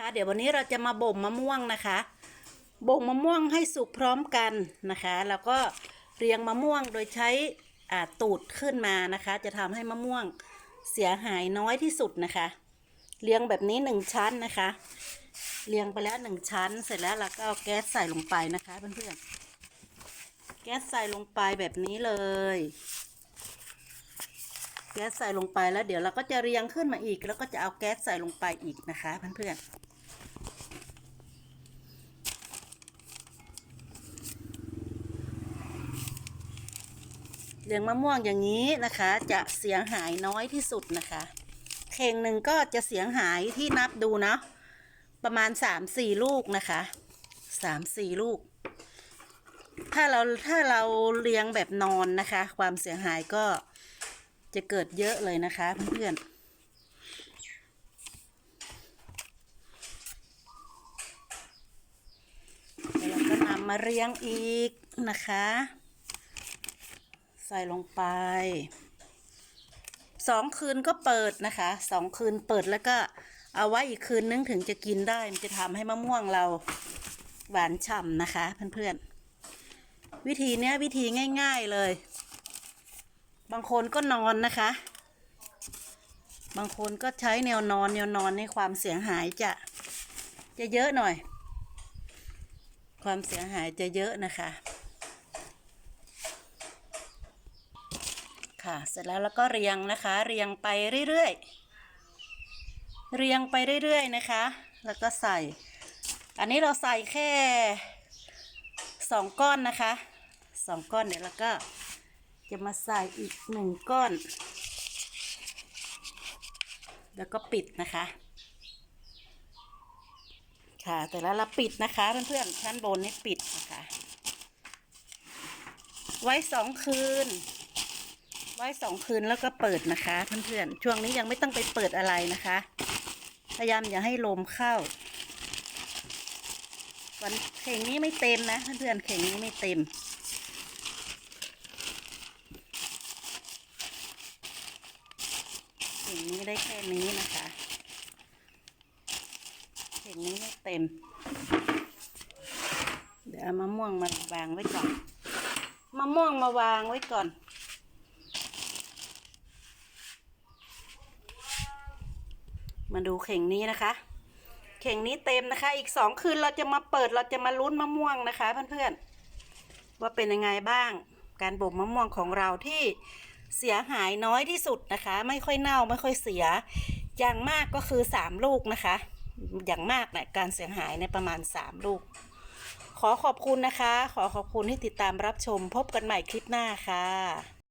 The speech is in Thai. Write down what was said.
ค่ะเดี๋ยววันนี้เราจะมาบ่มมะม่วงนะคะบ่มมะม่วงให้สุกพร้อมกันนะคะ แล้วก็เรียงมะม่วงโดยใช้อ่าตูดขึ้นมานะคะ จะทำให้มะม่วงเสียหายน้อยที่สุดนะคะ เรียงแบบนี้หนึ่งชั้นนะคะ เรียงไปแล้วหนึ่งชั้น เสร็จแล้วเราก็เอาแก๊สใส่ลงไปนะคะเพื่อนๆแก๊สใส่ลงไปแบบนี้เลย แก๊สใส่ลงไปแล้วเดี๋ยวเราก็จะเรียงขึ้นมาอีก แล้วก็จะเอาแก๊สใส่ลงไปอีกนะคะเพื่อนๆ เรียงมะม่วงอย่างนี้นะคะ จะเสียหายน้อยที่สุดนะคะเข่งหนึ่งก็จะเสียหายที่นับดูเนาะประมาณสามสี่ลูกนะคะสามสี่ลูก ถ้าเราถ้าเราเรียงแบบนอนนะคะ ความเสียหายก็จะเกิดเยอะเลยนะคะเพื่อนๆแล้วเราก็นำมาเรียงอีกนะคะ ใส่ลงไปสองคืนก็เปิดนะคะสองคืนเปิดแล้วก็เอาไว้อีกคืนนึงถึงจะกินได้มันจะทำให้มะม่วงเราหวานฉ่ำนะคะ เพื่อนๆ วิธีเนี้ยวิธีง่ายๆเลย บางคนก็นอนนะคะ บางคนก็ใช้แนวนอนแนวนอนในความเสียหายจะจะเยอะหน่อย ความเสียหายจะเยอะนะคะ ค่ะ เสร็จแล้วแล้วก็เรียงนะคะ เรียงไปเรื่อยๆ เรียงไปเรื่อยๆนะคะ แล้วก็ใส่ อันนี้เราใส่แค่สองก้อนนะคะสองก้อนเดี๋ยวแล้วก็จะมาใส่อีกหนึ่งก้อน แล้วก็ปิดนะคะ ค่ะแต่แล้วเราปิดนะคะเพื่อนๆชั้นบนนี่ปิดนะคะ ไว้สองคืน ไว้สองคืนแล้วก็เปิดนะคะเพื่อนๆช่วงนี้ยังไม่ต้องไปเปิดอะไรนะคะ พยายามอย่าให้ลมเข้า วันเข่งนี้ไม่เต็มนะเพื่อนๆเข่งนี้ไม่เต็มเข่งนี้ได้แค่นี้นะคะเข่งนี้ไม่เต็ม เดี๋ยวเอามะม่วงมาวางไว้ก่อนมะม่วงมาวางไว้ก่อน มาดูเข่งนี้นะคะ เข่งนี้เต็มนะคะ อีกสองคืนเราจะมาเปิดเราจะมาลุ้นมะม่วงนะคะเพื่อนๆว่าเป็นยังไงบ้าง การบ่มมะม่วงของเราที่เสียหายน้อยที่สุดนะคะ ไม่ค่อยเน่าไม่ค่อยเสีย อย่างมากก็คือสามลูกนะคะ อย่างมากเนี่ยการเสียหายในประมาณสามลูก ขอขอบคุณนะคะ ขอขอบคุณที่ติดตามรับชมพบกันใหม่คลิปหน้าค่ะ